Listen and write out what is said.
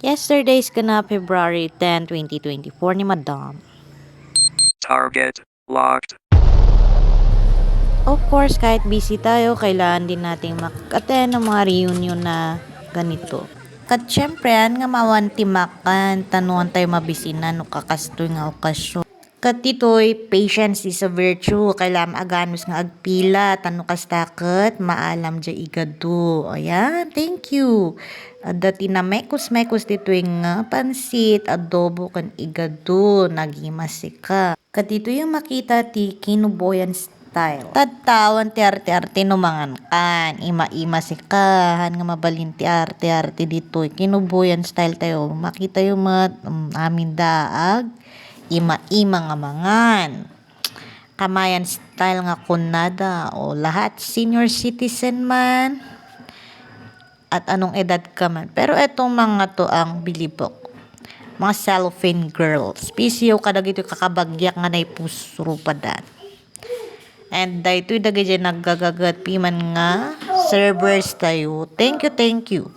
Yesterday's gana February 10, 2024 ni Madam. Target locked. Of course, kahit busy tayo, kailangan din nating mag-attend ng mga reunion na ganito. Kat syempre, yan nga mawanti makan, tanuan tayo mabisinan, no kakastoy nga okasyon. Kat ito'y, patience is a virtue. Kailangan aganos nga agpila, tano kastakot, maalam dya igado. Ayan, thank you. At dati na mekos mekos dito yung nga pansit, adobo kan igado, nagimasika. Kat ito yung makita ti kinuboyan style. Tadtawan ti arte-arte numangan kan. Ima-ima si kahan nga mabalin ti arte-arte dito. Kinuboyan style tayo. Makita yung mga um, amin daag. Ima-ima nga mangan. Kamayan style nga kunada. O lahat senior citizen man. At anong edad ka man. Pero etong mga to ang bilibok mga cellophane girls. Pisyo kada gito kakabagyak nga na pusro pa dan. And dahito dagay dyan naggagagat piman nga servers tayo. Thank you, thank you.